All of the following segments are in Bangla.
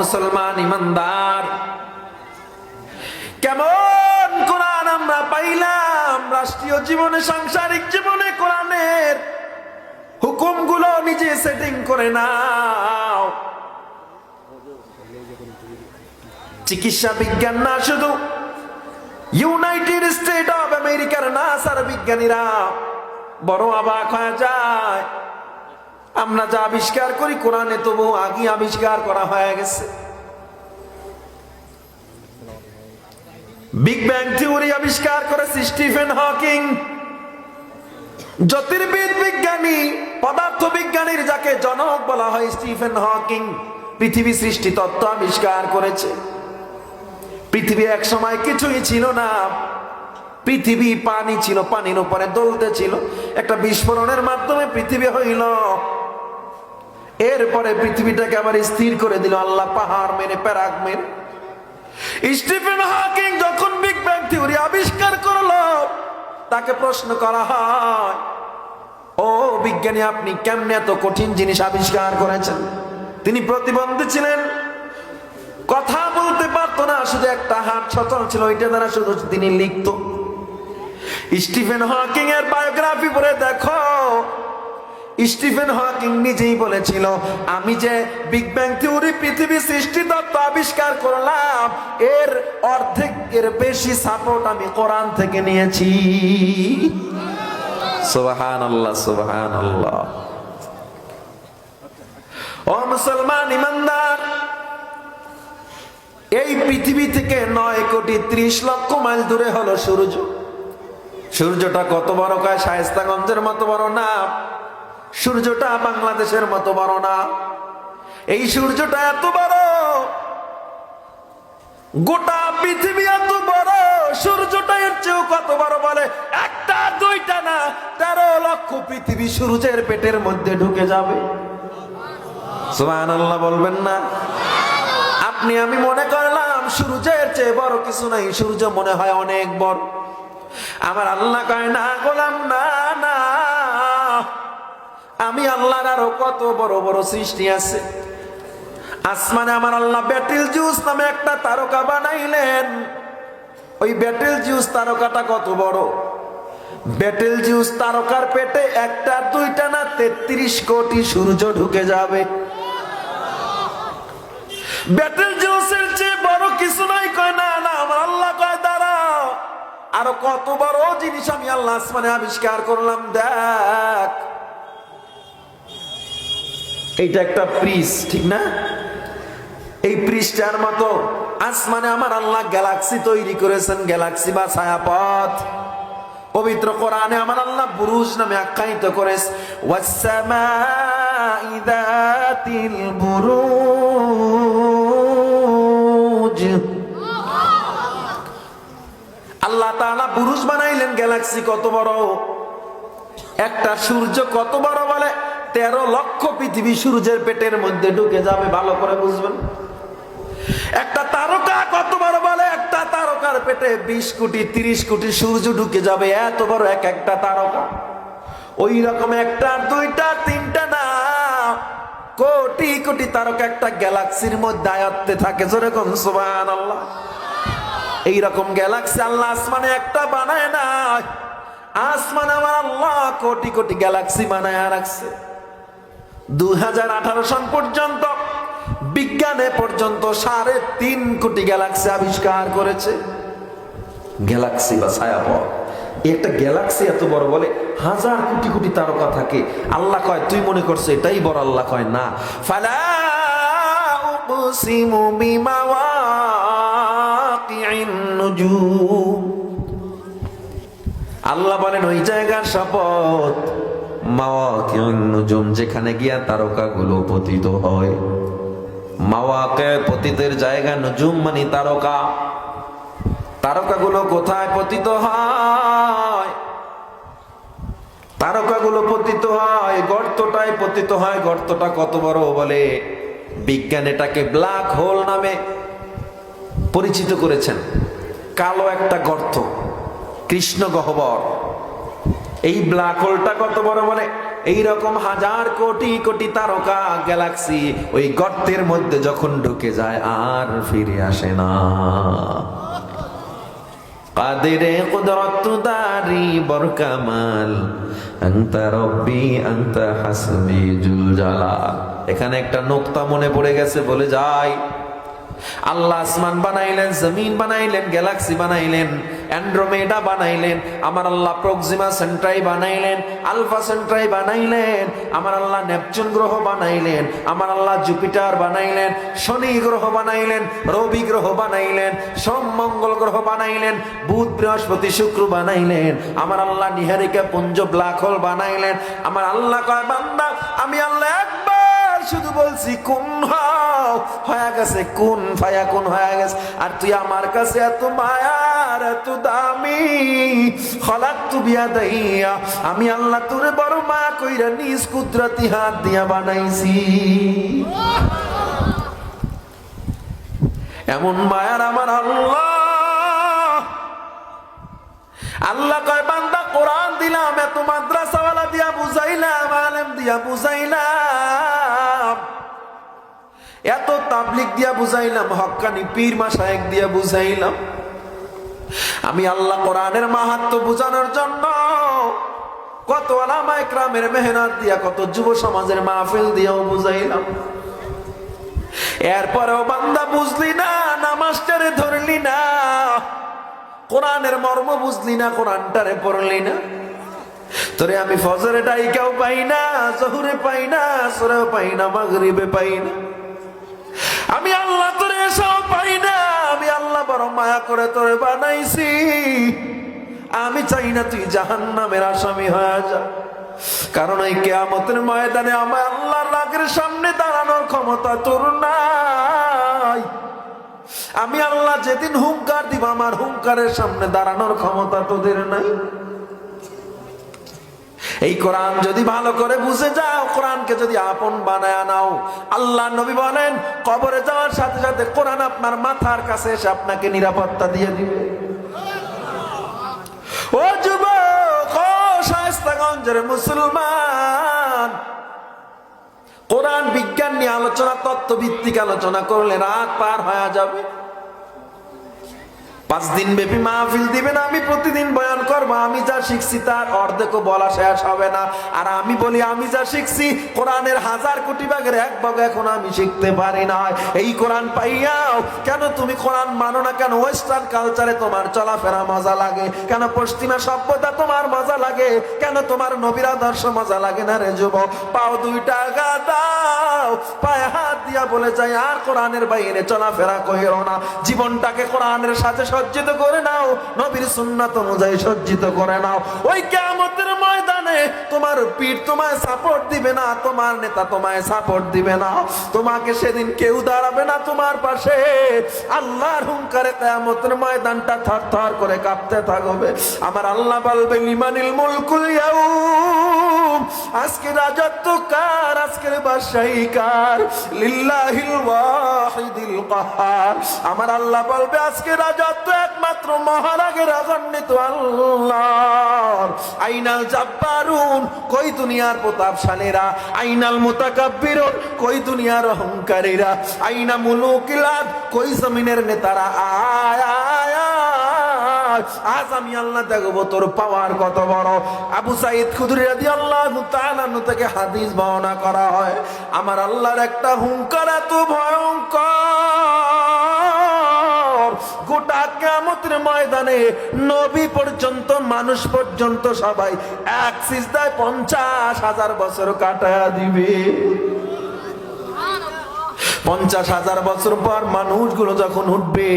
মুসলমান ইমানদার। কেমন কোরআন আমরা পাইলাম, রাষ্ট্রীয় জীবনে, সাংসারিক জীবনে কোরআনের হুকুমগুলো নিজে সেটিং করে নাও। চিকিৎসা বিজ্ঞান না শুধু, ইউনাইটেড স্টেট অফ আমেরিকার নাসার বিজ্ঞানীরা বড় অবাক হয়ে যায়। আমরা যা আবিষ্কার করি কোরআনে তবু আগে আবিষ্কার করা হয়ে গেছে। বিগ ব্যাং থিওরি আবিষ্কার করেছে স্টিফেন হকিং। জ্যোতির্বিদ বিজ্ঞানী পদার্থ বিজ্ঞানীর যাকে জনক বলা হয় স্টিফেন হকিং, পৃথিবী সৃষ্টি তত্ত্ব আবিষ্কার করেছে। পৃথিবী এক সময় কিছুই ছিল না। পৃথিবী পানি ছিল, পানির উপরে দলতে ছিল। একটা বিস্ফোরণের মাধ্যমে পৃথিবী হইল। এরপরে পৃথিবীটাকে আবার স্থির করে দিল। আল্লাহ পাহাড় মেরে প্যারাক মেরে স্টিফেন হকিং যখন বিগ ব্যাং থিওরি আবিষ্কার করল, তাকে প্রশ্ন করা হয়, ও বিজ্ঞানী, আপনি কেমনে এত কঠিন জিনিস আবিষ্কার করেছেন? তিনি প্রতিবন্ধী ছিলেন। কথা বলতে পারতো না, শুধু একটা হাত সচল ছিল, ওইটা দ্বারা শুধু তিনি লিখত। স্টিফেন হকিং এর বায়োগ্রাফি পড়ে দেখো স্টিফেন হকিং নিজেই বলেছিল, আমি যে বিগ ব্যাং থিওরি পৃথিবী সৃষ্টি তত্ত্ব আবিষ্কার করলাম, এর অর্ধেক এর বেশি সাপোর্ট আমি কোরআন থেকে নিয়েছি। সুবহান আল্লাহ সুবহান আল্লাহ ও মুসলমান ইমানদার, এই পৃথিবী থেকে নয় কোটি ত্রিশ লক্ষ মাইল দূরে হলো সূর্য। সূর্যটা কত বড় কায় শায়স্তাগঞ্জের মতো বড় না? সূর্যটা বাংলাদেশের মতো বড় না। এই সূর্যটা এত বড়, গোটা পৃথিবী এত বড়, সূর্যটা এর চেয়েও কত বড় বলে? একটা, দুইটা না, তেরো লক্ষ পৃথিবী সূর্যের পেটের মধ্যে ঢুকে যাবে। বলবেন না? আপনি, আমি মনে করলাম সূর্যের চেয়ে বড় কিছু নাই, সূর্য মনে হয় অনেক বড়। আমার আল্লাহ কয়, না গোলাম, না আমি আল্লাহর আরও কত বড় বড় সৃষ্টি আছে। আসমানে আমার আল্লাহ ব্যাটেল জুস নামে একটা তারকা বানাইলেন। ওই ব্যাটেল জুস তারকাটা কত বড়? ব্যাটেল জুস তারকার পেটে একটা, দুইটা না তেত্রিশ কোটি সূর্য ঢুকে যাবে। ব্যাটেল জুসের চেয়ে বড় কিছু নাই, কয় না না, আমার আল্লাহ কয় দাঁড়াও আরও কত বড় জিনিস আমি আল্লাহ আসমানে আবিষ্কার করলাম, দেখ। এইটা একটা প্রিস ঠিক না? এই পৃষ্ঠার মতো আসমানে আমার আল্লাহ গ্যালাক্সি তৈরি করেছেন গ্যালাক্সি বা ছায়াপথ। পবিত্র কোরআনে আমার আল্লাহ বুরুজ নামে আখ্যায়িত করেছে, ওয়াসসামাই যাতিল বুরুজ। আল্লাহ তাআলা বুরুজ বানাইলেন গ্যালাক্সি কত বড়? একটা সূর্য কত বড় বলে? তেরো লক্ষ পৃথিবী সূর্যের পেটের মধ্যে ঢুকে যাবে, ভালো করে বুঝবেন। একটা তারকা কত বড় বলে? একটা তারকার পেটে বিশ কোটি, তিরিশ কোটি সূর্য ঢুকে যাবে, এত বড় এক একটা তারকা। ওই রকম একটা, দুইটা, তিনটা না, কোটি কোটি তারকা একটা গ্যালাক্সির মধ্যে আয়ত্তে থাকে যেরকম সুবান আল্লাহ এইরকম গ্যালাক্সি আল্লাহ আসমানে একটা বানায় না আসমান আমার আল্লাহ কোটি কোটি গ্যালাক্সি বানায় রাখছে। আঠারো সন পর্যন্ত, বিজ্ঞানে পর্যন্ত সাড়ে তিন কোটি গ্যালাক্সি আবিষ্কার করেছে। গ্যালাক্সি বা ছায়াপথ। একটা গ্যালাক্সি এত বড় বলে হাজার কোটি কোটি তারকা থাকে। আল্লাহ কয়, তুই মনে করছ এটাই বড় আল্লাহ কয়? না। ফালা আল্লাহ বলেন, ওই জায়গার শপথ মাওয়াকিউন যেখানে গিয়া তারকাগুলো পতিত হয়। মাওয়াকে পতিতের জায়গা নজুম মানে তারকা। তারকাগুলো কোথায় পতিত হয়? তারকাগুলো পতিত হয়, গর্তটায় পতিত হয়। গর্তটা কত বড় বলে? বিজ্ঞান এটাকে ব্ল্যাক হোল নামে পরিচিত করেছেন। কালো একটা গর্ত, কৃষ্ণ গহ্বর। এই ব্ল্যাক হোলটা কত বড় বলে? এইরকম হাজার কোটি কোটি তারকা গ্যালাক্সি ওই গর্তের মধ্যে যখন ঢুকে যায় আর ফিরে আসে না। কাদেরে কুদরত দারি বরকামাল, আন্তা রব্বি, আন্তা হাসবি জুল জালাল এখানে একটা নোক্তা মনে পড়ে গেছে, বলে যাই। আল্লাহ আসমান বানাইলেন, জমিন বানাইলেন গ্যালাক্সি বানাইলেন। অ্যান্ড্রোমেডা বানাইলেন, আমার আল্লাহ প্রক্সিমা সেন্ট্রাই বানাইলেন, আলফা সেন্ট্রাই বানাইলেন, আমার আল্লাহ নেপচুন গ্রহ বানাইলেন, আমার আল্লাহ জুপিটার বানাইলেন, শনি গ্রহ বানাইলেন, রবি গ্রহ বানাইলেন, সোম মঙ্গল গ্রহ বানাইলেন, বুধ বৃহস্পতি শুক্র বানাইলেন, আমার আল্লাহ নিহারিকা পুঞ্জ ব্ল্যাক হোল বানাইলেন, আমার আল্লাহ কয়, বান্দা, আমি আল্লাহ একবার শুধু বলছি, কোন হয়ে গেছে, কোন ফায়া, কোন হয়ে গেছে, আর তুই আমার কাছে এত মায়ার এত দামি। খলাক তু বিয়া দাইয়া আমি আল্লাহ তোরে বড় মা কইরা নিজ কুদরতি হাত দিয়া বানাইছি। এমন মায়ার আমার আল্লাহ। আল্লাহ কয়, বান্দা, কোরআন দিলাম, এত মাদ্রাসাওয়ালা দিয়া বুঝাইলাম, আলেম দিয়া বুঝাইলাম। এত তাবলিক দিয়া বুঝাইলাম হক্কানি পীর মাসায়েক দিয়া বুঝাইলাম। আমি আল্লাহ কোরআনের মাহাত্ম বুঝানোর জন্য কত আলামা একরামের মেহনত দিয়া, কত যুব সমাজের মাহফিল দিয়েও বুঝাইলাম। এরপরেও বান্দা বুঝলি না নামাজটারে ধরলি না, কোরআনের মর্ম বুঝলি না কোরআনটারে পড়লি না। তোরে আমি ফজরে ডাইকাও পাই না, জহুরে পাই না, সরেও পাই না, মাগরিবে পাই না। আমি আল্লাহ তোরে এসেও পাই না বড় মায়া করে তোরে বানাইছি। আমি চাই না তুই জাহান নামের আসামি হয়ে যা। কারণ এই কেয়ামতের ময়দানে আমার আল্লাহ রাগের সামনে দাঁড়ানোর ক্ষমতা তোর নাই। আমি আল্লাহ যেদিন হুঙ্কার দিব, আমার হুঙ্কারের সামনে দাঁড়ানোর ক্ষমতা তোদের নাই। এই কোরআন যদি ভালো করে বুঝে যাও, কোরআনকে যদি আপন বানায় নাও। আল্লাহ নবী বলেন, কবরে যাওয়ার সাথে সাথে কোরআন আপনার মাথার কাছে এসে আপনাকে নিরাপত্তা দিয়ে দিবে। ও যুবক, ও মুসলমান, কোরআন বিজ্ঞান নিয়ে আলোচনা, তত্ত্বভিত্তিক আলোচনা করলে রাত পার হয়ে যাবে। পাঁচ দিন ব্যাপী মাহফিল দিবেন, আমি প্রতিদিন বয়ান করব, আমি যা শিখছি তার অর্ধেকও বলা শেষ হবে না। আর আমি বলি, আমি যা শিখছি, কোরআনের হাজার কোটি ভাগের এক ভাগ এখন আমি শিখতে পারি না এই কোরআন পাইয়াও, কেন তুমি কোরআন মানো না কেন? ওয়েস্টার্ন কালচারে তোমার চলাফেরা মজা লাগে। কেন পশ্চিমা সভ্যতা তোমার মজা লাগে? কেন তোমার নবীর আদর্শ মজা লাগে না রে যুব পাও দুইটা গা পায়ে হাত দিয়া বলে আর কোরআনের বাইরে চলাফেরা কইরো না। জীবনটাকে কোরআনের সাথে সজ্জিত করে নাও, নবীর সুন্নাত অনুযায়ী সজ্জিত করে নাও। ওই কেমতের ময়দানে তোমার পীর তোমায় সাপোর্ট দিবে না, তোমার নেতা তোমায় সাপোর্ট দিবে না। তোমাকে সেদিন কেউ দাঁড়াবে না তোমার পাশে। আল্লাহর হুঙ্কারে কেমতের ময়দানটা থর থর করে কাঁপতে থাকবে। আমার আল্লাহ বলবে লিমানিল মুলকুল ইয়াউম। আজকে রাজত্ব কার? আজকের বাদশাহী কার? লিল্লাহিল ওয়াহিদিল কাহার। আমার আল্লাহ বলবে, আজকে রাজত্ব একমাত্র মহারাগের অগণ্যিত আল্লাহ আইনাল জাব্বারুন, কই দুনিয়ার প্রতাপশালীরা? আইনাল মুতাকাব্বিরুন, কই দুনিয়ার অহংকারীরা? আইনা মুলুকিলাত কই জমিনের নেতারা? আয় আজ আমি আল্লাহ দেখব তোর পাওয়ার কত বড়। আবু সাইদ খুদরি আল্লাহ থেকে হাদিস করা হয়, আমার আল্লাহর একটা হুঙ্কার এত ভয়ঙ্কর। গোটা কেমতের ময়দানে নবী পর্যন্ত, মানুষ পর্যন্ত সবাই এক সিজদায় পঞ্চাশ হাজার বছর কাটায়া দিবে। পঞ্চাশ হাজার বছর পর মানুষগুলো যখন উঠবে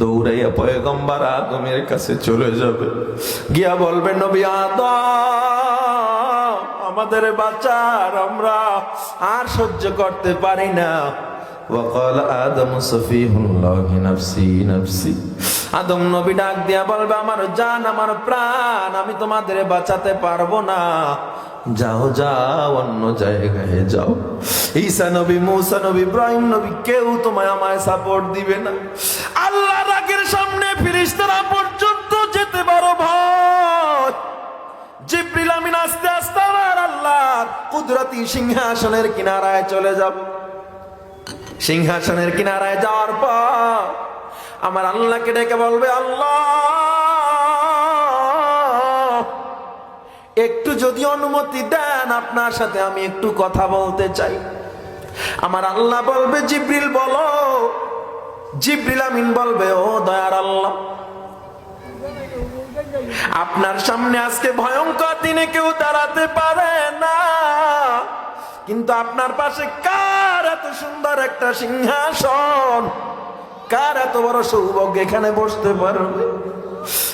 দৌড়াইয়া পয়গম্বর আদমের কাছে চলে যাবে গিয়া বলবে নবী আদম আমাদের বাচ্চার আমরা আর সহ্য করতে পারি না وقال آدم سفيه الله نفسي نفسي আদম নবী ডাক দিয়া বলবে আমার জান আমার প্রাণ আমি তোমাদের বাঁচাতে পারবো না যাও যাও, অন্য জায়গায় যাও। ঈসা নবী, মুসা নবী, ইব্রাহিম নবী, কেউ তোমায় আমায় সাপোর্ট দিবে না। আল্লাহ রাগের সামনে ফিরিস্তারা পর্যন্ত যেতে পারো ভয় জিব্রিল আমিন আস্তে আস্তে আমার আল্লাহ কুদরতি সিংহাসনের কিনারায় চলে যাব। সিংহাসনের কিনারায় যাওয়ার পর আমার আল্লাহকে ডেকে বলবে, আল্লাহ একটু যদি অনুমতি দেন, আপনার সাথে আমি একটু কথা বলতে চাই। আমার আল্লাহ বলবে, জিব্রিল বলো। জিব্রিল আমিন বলবে, ও দয়ার আল্লাহ। আপনার সামনে আজকে ভয়ঙ্কর দিনে কেউ দাঁড়াতে পারে না। কিন্তু আপনার পাশে কার এত সুন্দর একটা সিংহাসন? কার এত বড় সৌভাগ্য এখানে বসতে পারবে?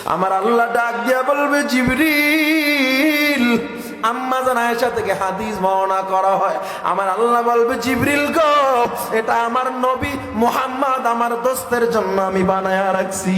আমার আল্লাহ ডাক দিয়া বলবে, জিবরিল। আম্মা আয়েশা থেকে হাদিস বর্ণনা করা হয়। আমার আল্লাহ বলবে, জিবরিল গো, এটা আমার নবী মোহাম্মদ, আমার দোস্তের জন্য আমি বানায় রাখছি।